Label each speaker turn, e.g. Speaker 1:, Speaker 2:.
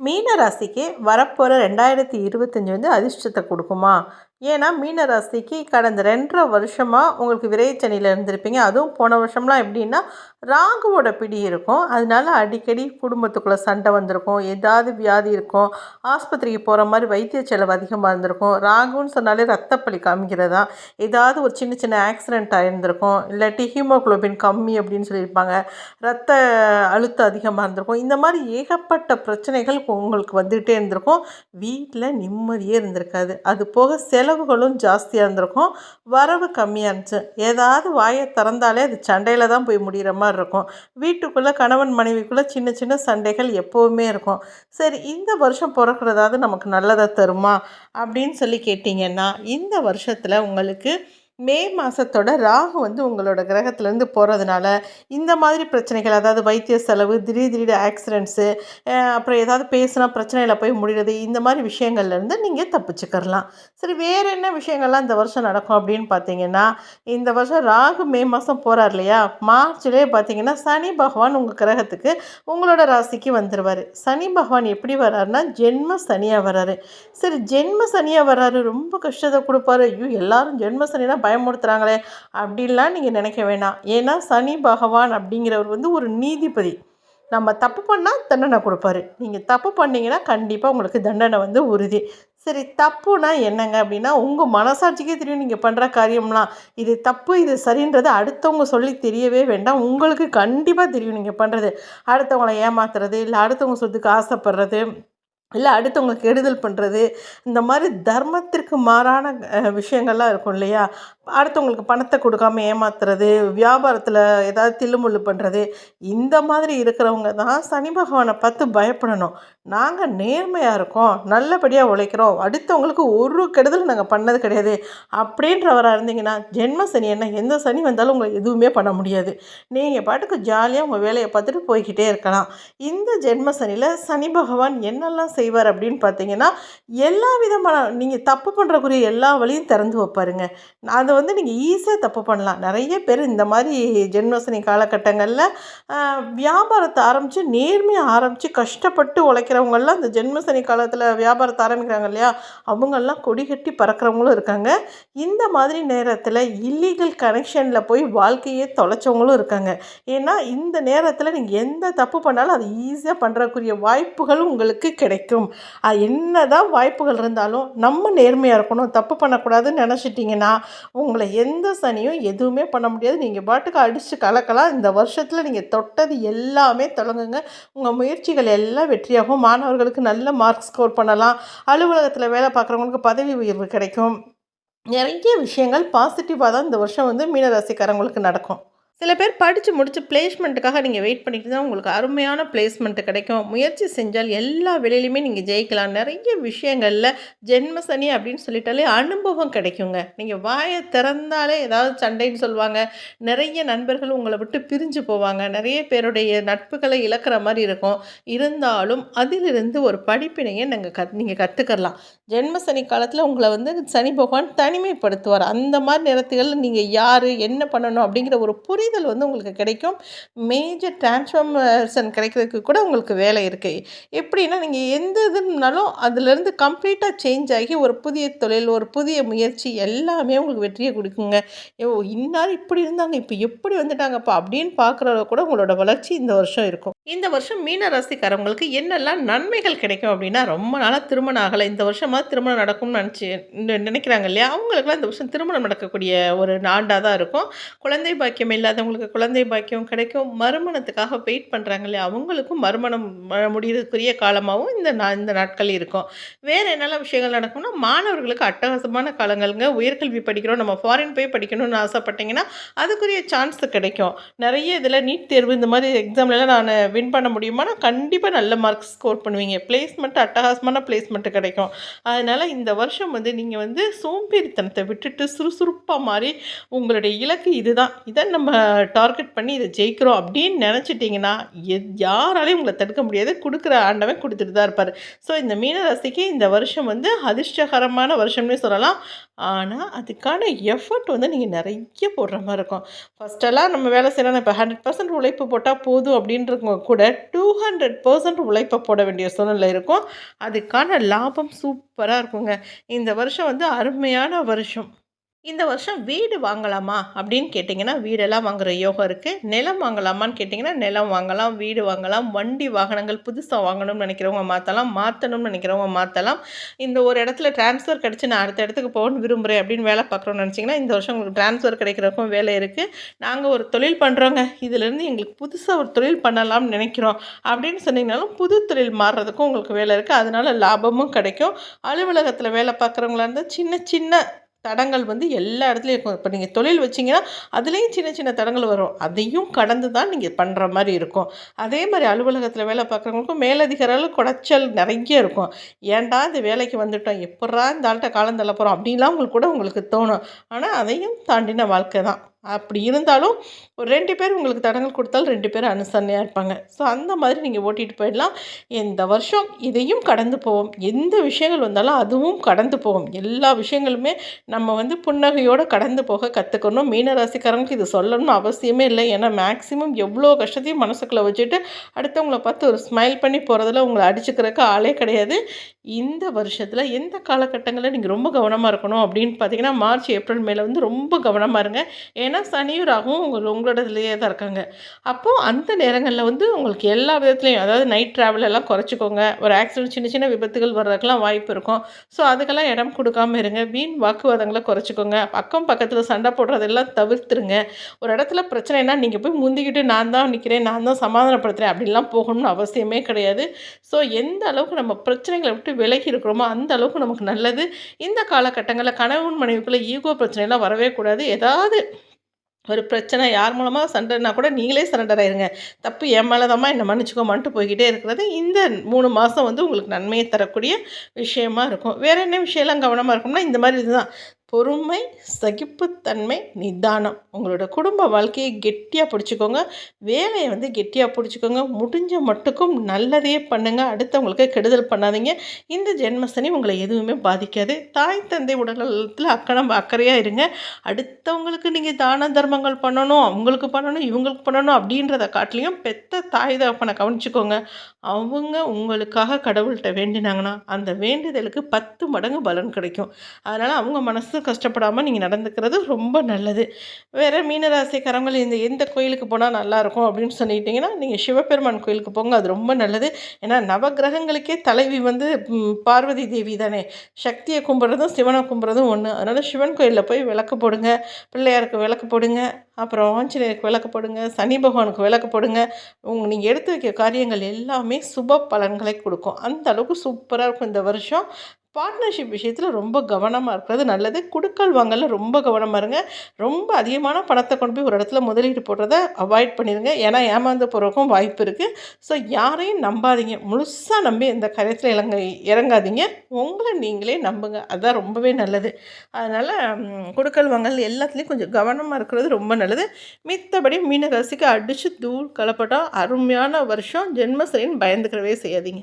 Speaker 1: மீன ராசிக்கு வரப்போகிற ரெண்டாயிரத்தி இருபத்தஞ்சி வந்து அதிர்ஷ்டத்தை கொடுக்குமா? ஏன்னா மீன ராசிக்கு கடந்த ரெண்டரை வருஷமாக உங்களுக்கு விரைச்சனியில் இருந்திருப்பீங்க. அதுவும் போன வருஷம்லாம் எப்படின்னா ராகுவோட பிடி இருக்கும். அதனால அடிக்கடி குடும்பத்துக்குள்ளே சண்டை வந்திருக்கும். ஏதாவது வியாதி இருக்கும். ஆஸ்பத்திரிக்கு போகிற மாதிரி வைத்திய செலவு அதிகமாக இருந்திருக்கும். ராகுன்னு சொன்னாலே ரத்தப்பழி காமிக்கிறதா? ஏதாவது ஒரு சின்ன சின்ன ஆக்சிடெண்ட் ஆகிருந்திருக்கும் இல்லாட்டி ஹீமோக்ளோபின் கம்மி அப்படின்னு சொல்லியிருப்பாங்க. ரத்த அழுத்தம் அதிகமாக இருந்திருக்கும். இந்த மாதிரி ஏகப்பட்ட பிரச்சனைகள் உங்களுக்கு வந்துகிட்டே இருந்திருக்கும். வீட்டில் நிம்மதியே இருந்திருக்காது. அது போக செலவுகளும் ஜாஸ்தியாக இருந்திருக்கும். வரவு கம்மியாக இருந்துச்சு. ஏதாவது வாயை திறந்தாலே அது சண்டையில் தான் போய் முடிகிற மாதிரி இருக்கும். வீட்டுக்குள்ளே கணவன் மனைவிக்குள்ளே சின்ன சின்ன சண்டைகள் எப்போவுமே இருக்கும். சரி இந்த வருஷம் பிறக்கிறதாவது நமக்கு நல்லதை தருமா? அப்படின்னு சொல்லி கேட்டிங்கன்னா இந்த வருஷத்தில் உங்களுக்கு மே மாதத்தோட ராகு வந்து உங்களோட கிரகத்துலேருந்து போகிறதுனால இந்த மாதிரி பிரச்சனைகள் அதாவது வைத்திய செலவு திடீர் திடீர் ஆக்சிடென்ட்ஸு அப்புறம் ஏதாவது பேசினா பிரச்சனையில் போய் முடிகிறது இந்த மாதிரி விஷயங்கள்லேருந்து நீங்கள் தப்பிச்சுக்கிறலாம். சரி வேறு என்ன விஷயங்கள்லாம் இந்த வருஷம் நடக்கும் அப்படின்னு பார்த்தீங்கன்னா இந்த வருஷம் ராகு மே மாதம் போகிறார் இல்லையா? மார்ச்லேயே பார்த்தீங்கன்னா சனி பகவான் உங்கள் கிரகத்துக்கு உங்களோட ராசிக்கு வந்துடுவார் சனி பகவான் எப்படி வர்றாருன்னா ஜென்ம சனியாக வர்றாரு. சரி ஜென்ம சனியாக வர்றாரு ரொம்ப கஷ்டத்தை கொடுப்பாரு. ஐயோ எல்லாரும் ஜென்ம சனினா பயமுறுத்துகிறாங்களே அப்படின்லாம் நீங்கள் நினைக்க வேணாம். ஏன்னா சனி பகவான் அப்படிங்கிறவர் வந்து ஒரு நீதிபதி. நம்ம தப்பு பண்ணால் தண்டனை கொடுப்பாரு. நீங்கள் தப்பு பண்ணிங்கன்னா கண்டிப்பாக உங்களுக்கு தண்டனை வந்து உறுதி. சரி தப்புனா என்னங்க அப்படின்னா உங்கள் மனசாட்சிக்கே தெரியும் நீங்கள் பண்ணுற காரியம்லாம். இது தப்பு இது சரின்றது அடுத்தவங்க சொல்லி தெரியவே வேண்டாம். உங்களுக்கு கண்டிப்பாக தெரியும் நீங்கள் பண்ணுறது அடுத்தவங்களை ஏமாத்துறது இல்லை அடுத்தவங்க சொத்துக்கு ஆசைப்படுறது இல்லை அடுத்தவங்களுக்கு கெடுதல் பண்ணுறது இந்த மாதிரி தர்மத்திற்கு மாறான விஷயங்கள்லாம் இருக்கும் இல்லையா? அடுத்தவங்களுக்கு பணத்தை கொடுக்காம ஏமாத்துறது வியாபாரத்தில் ஏதாவது தில்லுமுள்ளு பண்ணுறது இந்த மாதிரி இருக்கிறவங்க தான் சனி பகவானை பார்த்து பயப்படணும். நாங்கள் நேர்மையாக இருக்கோம் நல்லபடியாக உழைக்கிறோம் அடுத்தவங்களுக்கு ஒரு கெடுதல் நாங்கள் பண்ணது கிடையாது. அப்படின்றவராக இருந்தீங்கன்னா ஜென்ம சனி என்ன எந்த சனி வந்தாலும் உங்களை எதுவுமே பண்ண முடியாது. நீங்கள் பாட்டுக்கு ஜாலியாக உங்கள் வேலையை பார்த்துட்டு போய்கிட்டே இருக்கலாம். இந்த ஜென்ம சனியில் சனி பகவான் என்னெல்லாம் செய்வார் அப்படின்னு பார்த்தீங்கன்னா எல்லா விதமான நீங்கள் தப்பு பண்ணுறக்குரிய எல்லா வழியும் திறந்து வைப்பாருங்க. அதை வந்து நீங்கள் ஈஸியாக தப்பு பண்ணலாம். நிறைய பேர் இந்த மாதிரி ஜென்மசனி காலகட்டங்களில் வியாபாரத்தை ஆரம்பித்து நேர்மையாக ஆரம்பித்து கஷ்டப்பட்டு உழைக்கிறவங்கெல்லாம் இந்த ஜென்மசனி காலத்தில் வியாபாரத்தை ஆரம்பிக்கிறாங்க இல்லையா? அவங்கெல்லாம் கொடி கட்டி பறக்கிறவங்களும் இருக்காங்க. இந்த மாதிரி நேரத்தில் இல்லீகல் கனெக்ஷனில் போய் வாழ்க்கையே தொலைச்சவங்களும் இருக்காங்க. ஏன்னா இந்த நேரத்தில் நீங்கள் எந்த தப்பு பண்ணாலும் அது ஈஸியாக பண்ணுறக்குரிய வாய்ப்புகளும் உங்களுக்கு கிடைக்கும். என்ன தான் வாய்ப்புகள் இருந்தாலும் நம்ம நேர்மையாக இருக்கணும். தப்பு பண்ணக்கூடாதுன்னு நினச்சிட்டிங்கன்னா உங்களை எந்த சனியும் எதுவுமே பண்ண முடியாது. நீங்கள் பாட்டுக்கு அடித்து கலக்கலாம். இந்த வருஷத்தில் நீங்கள் தொட்டது எல்லாமே தொடங்குங்க. உங்கள் முயற்சிகள் எல்லாம் வெற்றியாகும். மாணவர்களுக்கு நல்ல மார்க் ஸ்கோர் பண்ணலாம். அலுவலகத்தில் வேலை பார்க்குறவங்களுக்கு பதவி உயர்வு கிடைக்கும். நிறைய விஷயங்கள் பாசிட்டிவாக தான் இந்த வருஷம் வந்து மீனராசிக்காரங்களுக்கு நடக்கும். சில பேர் படித்து முடித்து பிளேஸ்மெண்ட்டுக்காக நீங்கள் வெயிட் பண்ணிட்டு தான் உங்களுக்கு அருமையான பிளேஸ்மெண்ட்டு கிடைக்கும். முயற்சி செஞ்சால் எல்லா வேலையிலையுமே நீங்கள் ஜெயிக்கலாம். நிறைய விஷயங்களில் ஜென்ம சனி அப்படின்னு சொல்லிட்டாலே அனுபவம் கிடைக்குங்க. நீங்கள் வாயை திறந்தாலே ஏதாவது சண்டைன்னு சொல்லுவாங்க. நிறைய நண்பர்கள் உங்களை விட்டு பிரிஞ்சு போவாங்க. நிறைய பேருடைய நட்புகளை இழக்கிற மாதிரி இருக்கும். இருந்தாலும் அதிலிருந்து ஒரு படிப்பினையை நாங்கள் கத் நீங்கள் கற்றுக்கலாம் ஜென்ம சனி காலத்தில் உங்களை வந்து சனி பகவான் தனிமைப்படுத்துவார். அந்த மாதிரி நேரத்துகளில் நீங்கள் யார் என்ன பண்ணணும் அப்படிங்கிற ஒரு புரி புரிதல் வந்து உங்களுக்கு கிடைக்கும். மேஜர் டிரான்ஸ்ஃபார்மேஷன் கிடைக்கிறதுக்கு கூட உங்களுக்கு வேலை இருக்குது எப்படின்னா நீங்கள் எந்த இதுனாலும் அதுலேருந்து கம்ப்ளீட்டாக சேஞ்ச் ஆகி ஒரு புதிய தொழில் ஒரு புதிய முயற்சி எல்லாமே உங்களுக்கு வெற்றியை கொடுக்குங்க. ஓ இன்னார் இப்படி இருந்தாங்க இப்போ எப்படி வந்துட்டாங்கப்பா? அப்படின்னு பார்க்குறத கூட உங்களோட வளர்ச்சி இந்த வருஷம் இருக்கும். இந்த வருஷம் மீன ராசிக்காரவங்களுக்கு என்னெல்லாம் நன்மைகள் கிடைக்கும் அப்படின்னா ரொம்ப நாளாக திருமணம் ஆகலை. இந்த வருஷமாக திருமணம் நடக்கும்னு நினச்சி நினைக்கிறாங்க இல்லையா? அவங்களுக்குலாம் இந்த வருஷம் திருமணம் நடக்கக்கூடிய ஒரு நாண்டாக தான் இருக்கும். குழந்தை பாக்கியம் இல்லாத இல்லாதவங்களுக்கு குழந்தை பாக்கியம் கிடைக்கும். மறுமணத்துக்காக வெயிட் பண்ணுறாங்க இல்லையா? அவங்களுக்கும் மறுமணம் முடியறதுக்குரிய காலமாகவும் இந்த நா இந்த நாட்கள் இருக்கும். வேறு என்னெல்லாம் விஷயங்கள் நடக்கும்னா மாணவர்களுக்கு அட்டகாசமான காலங்கள்ங்க. உயர்கல்வி படிக்கிறோம் நம்ம ஃபாரின் போய் படிக்கணும்னு ஆசைப்பட்டீங்கன்னா அதுக்குரிய சான்ஸ் கிடைக்கும். நிறைய இதில் நீட் தேர்வு இந்த மாதிரி எக்ஸாம்லலாம் நான் வின் பண்ண முடியுமானா கண்டிப்பாக நல்ல மார்க்ஸ் ஸ்கோர் பண்ணுவீங்க. பிளேஸ்மெண்ட் அட்டகாசமான பிளேஸ்மெண்ட்டு கிடைக்கும். அதனால் இந்த வருஷம் வந்து நீங்கள் வந்து சோம்பேறித்தனத்தை விட்டுட்டு சுறுசுறுப்பாக மாறி உங்களுடைய இலக்கு இதுதான். இதை நம்ம டார்கெட் பண்ணி இதை ஜெயிக்கிறோம் அப்படின்னு நினச்சிட்டிங்கன்னா எத் யாராலையும் உங்களை தடுக்க முடியாது. கொடுக்குற ஆண்டவன் கொடுத்துட்டு தான் இருப்பார். ஸோ இந்த மீனராசிக்கு இந்த வருஷம் வந்து அதிர்ஷ்டகரமான வருஷம்னே சொல்லலாம். ஆனால் அதுக்கான எஃபர்ட் வந்து நீங்கள் நிறைய போடுற மாதிரி இருக்கும். ஃபஸ்ட்டெல்லாம் நம்ம வேலை செய்யலாம் இப்போ ஹண்ட்ரட் பர்சன்ட் உழைப்பு போட்டால் போதும் அப்படின்றவங்க கூட டூ ஹண்ட்ரட் பர்சன்ட் உழைப்பை போட வேண்டிய சூழ்நிலை இருக்கும். அதுக்கான லாபம் சூப்பராக இருக்குங்க. இந்த வருஷம் வந்து அருமையான வருஷம். இந்த வருஷம் வீடு வாங்கலாமா அப்படின்னு கேட்டிங்கன்னா வீடெல்லாம் வாங்குகிற யோகம் இருக்குது நிலம் வாங்கலாமான்னு கேட்டிங்கன்னா நிலம் வாங்கலாம் வீடு வாங்கலாம் வண்டி வாகனங்கள் புதுசாக வாங்கணும்னு நினைக்கிறவங்க மாற்றலாம் மாற்றணும்னு நினைக்கிறவங்க மாற்றலாம் இந்த ஒரு இடத்துல டிரான்ஸ்ஃபர் கிடச்சி நான் அடுத்த இடத்துக்கு போகணும்னு விரும்புகிறேன் அப்படின்னு வேலை பார்க்குறோம்னு நினச்சிங்கன்னா இந்த வருஷம் உங்களுக்கு டிரான்ஸ்ஃபர் கிடைக்கிறக்கும் வேலை இருக்குது நாங்கள் ஒரு தொழில் பண்ணுறோங்க இதிலேருந்து எங்களுக்கு புதுசாக ஒரு தொழில் பண்ணலாம்னு நினைக்கிறோம். அப்படின்னு சொன்னீங்கனாலும் புது தொழில் மாறுறதுக்கும் உங்களுக்கு வேலை இருக்குது அதனால் லாபமும் கிடைக்கும். அலுவலகத்தில் வேலை பார்க்குறவங்களா இருந்தால் சின்ன சின்ன தடங்கள் வந்து எல்லா இடத்துலையும் இருக்கும். இப்போ நீங்கள் தொழில் வச்சிங்கன்னா அதுலேயும் சின்ன சின்ன தடங்கள் வரும். அதையும் கடந்து தான் நீங்கள் பண்ணுற மாதிரி இருக்கும். அதே மாதிரி அலுவலகத்தில் வேலை பார்க்குறவங்களுக்கும் மேலதிகாரிகள் குடைச்சல் நிறைய இருக்கும். ஏன்டா இந்த வேலைக்கு வந்துட்டோம்? எப்பட்றா இந்த ஆள்கிட்ட காலம் தள்ள போகிறோம் அப்படின்லாம் உங்களுக்கு கூட உங்களுக்கு தோணும். ஆனால் அதையும் தாண்டின வாழ்க்கை தான். அப்படி இருந்தாலும் ஒரு ரெண்டு பேர் உங்களுக்கு தடங்கள் கொடுத்தாலும் ரெண்டு பேரும் அனுசரணையாக இருப்பாங்க. ஸோ அந்த மாதிரி நீங்கள் ஓட்டிகிட்டு போயிடலாம். இந்த வருஷம் இதையும் கடந்து போவோம். எந்த விஷயங்கள் வந்தாலும் அதுவும் கடந்து போவோம். எல்லா விஷயங்களுமே நம்ம வந்து புன்னகையோடு கடந்து போக கற்றுக்கணும் மீனராசிக்காரங்களுக்கு இது சொல்லணும்னு அவசியமே இல்லை. ஏன்னா மேக்ஸிமம் எவ்வளோ கஷ்டத்தையும் மனசுக்குள்ளே வச்சுட்டு அடுத்தவங்கள பார்த்து ஒரு ஸ்மைல் பண்ணி போகிறதுல உங்களை அடிச்சுக்கிறதுக்கு ஆளே கிடையாது. இந்த வருஷத்தில் எந்த காலகட்டங்களில் நீங்கள் ரொம்ப கவனமாக இருக்கணும் அப்படின்னு பார்த்தீங்கன்னா மார்ச் ஏப்ரல் மேலே வந்து ரொம்ப கவனமாக இருங்க. ஏன்னா ஏன்னா சனியும் ராகும் உங்கள் உங்களோட இதுலேயே தான் இருக்காங்க. அப்போது அந்த நேரங்களில் வந்து உங்களுக்கு எல்லா விதத்துலேயும் அதாவது நைட் ட்ராவல் எல்லாம் குறைச்சிக்கோங்க. ஒரு ஆக்சிடென்ட் சின்ன சின்ன விபத்துகள் வர்றதுக்கெல்லாம் வாய்ப்பு இருக்கும். ஸோ அதுக்கெல்லாம் இடம் கொடுக்காம இருங்க. வீண் வாக்குவாதங்களை குறைச்சிக்கோங்க. பக்கம் பக்கத்தில் சண்டை போடுறதெல்லாம் தவிர்த்துருங்க. ஒரு இடத்துல பிரச்சனைனா நீங்கள் போய் முந்திக்கிட்டு நான் தான் நிற்கிறேன் நான் தான் சமாதானப்படுத்துகிறேன் அப்படின்லாம் போகணும்னு அவசியமே கிடையாது. ஸோ எந்த அளவுக்கு நம்ம பிரச்சனைகளை விட்டு விலகி இருக்கிறோமோ அந்த அளவுக்கு நமக்கு நல்லது. இந்த காலகட்டங்களில் கணவன் மனைவிக்குள்ளே ஈகோ பிரச்சனைலாம் வரவே கூடாது. ஏதாவது ஒரு பிரச்சனை யார் மூலமாக சண்டைனா கூட நீங்களே சரண்டர் ஆயிருங்க. தப்பு என் மேலே தான் என்னை மன்னிச்சுக்கோமான்ட்டு போய்கிட்டே இருக்கிறது. இந்த மூணு மாதம் வந்து உங்களுக்கு நன்மையை தரக்கூடிய விஷயமா இருக்கும். வேறு என்ன விஷயம்லாம் கவனமாக இருக்கும்னா இந்த மாதிரி இதுதான். பொறுமை சகிப்புத்தன்மை நிதானம். உங்களோட குடும்ப வாழ்க்கையை கெட்டியாக பிடிச்சிக்கோங்க. வேலையை வந்து கெட்டியாக பிடிச்சிக்கோங்க. முடிஞ்ச மட்டுக்கும் நல்லதே பண்ணுங்கள் அடுத்தவங்களுக்கு கெடுதல் பண்ணாதீங்க. இந்த ஜென்மசனி உங்களை எதுவுமே பாதிக்காது. தாய் தந்தை உடல்நலத்தில் அக்கணம் அக்கறையாக இருங்க. அடுத்தவங்களுக்கு நீங்கள் தான தர்மங்கள் பண்ணணும் அவங்களுக்கு பண்ணணும் இவங்களுக்கு பண்ணணும் அப்படின்றத காட்டிலையும் பெத்த தாய் தகப்பனை கவனிச்சுக்கோங்க. அவங்க உங்களுக்காக கடவுள்கிட்ட வேண்டினாங்கன்னா அந்த வேண்டுதலுக்கு பத்து மடங்கு பலன் கிடைக்கும். அதனால் அவங்க மனசு கஷ்டப்படாமல் நீங்கள் நடந்துக்கிறது ரொம்ப நல்லது. வேறு மீனராசிக்காரங்கள் இந்த எந்த கோயிலுக்கு போனால் நல்லாயிருக்கும் அப்படின்னு சொல்லிட்டிங்கன்னா நீங்கள் சிவபெருமான் கோயிலுக்கு போங்க அது ரொம்ப நல்லது. ஏன்னா நவகிரகங்களுக்கே தலைவி வந்து பார்வதி தேவி தானே. சக்தியை கும்பிட்றதும் சிவனை கும்பிட்றதும் ஒன்று அதனால் சிவன் கோயிலில் போய் விளக்கு போடுங்க. பிள்ளையாருக்கு விளக்கு போடுங்க. அப்புறம் ஆஞ்சநேயருக்கு விளக்கு போடுங்க. சனி பகவானுக்கு விளக்கு போடுங்க. உங்கள் நீங்கள் எடுத்து வைக்க காரியங்கள் எல்லாமே சுப பலன்களை கொடுக்கும். அந்த அளவுக்கு சூப்பராக இருக்கும் இந்த வருஷம். பார்ட்னர்ஷிப் விஷயத்தில் ரொம்ப கவனமாக இருக்கிறது நல்லது. குடுக்கல் வாங்கல ரொம்ப கவனமாக இருங்க. ரொம்ப அதிகமான பணத்தை கொண்டு போய் ஒரு இடத்துல முதலீடு போடுறத அவாய்ட் பண்ணிடுங்க ஏன்னா ஏமாந்து போகிறதுக்கும் வாய்ப்பு இருக்குது ஸோ யாரையும் நம்பாதீங்க. முழுசாக நம்பி இந்த கரையத்தில் இறங்க இறங்காதீங்க. உங்களை நீங்களே நம்புங்க. அதுதான் ரொம்பவே நல்லது. அதனால் குடுக்கல் வாங்கல் எல்லாத்துலேயும் கொஞ்சம் கவனமாக இருக்கிறது ரொம்ப நல்லது. மித்தபடி மீன ரசிக்க அடித்து தூள் கலப்பட்டம் அருமையான வருஷம். ஜென்மசரின்னு பயந்துக்கிறவே செய்யாதீங்க.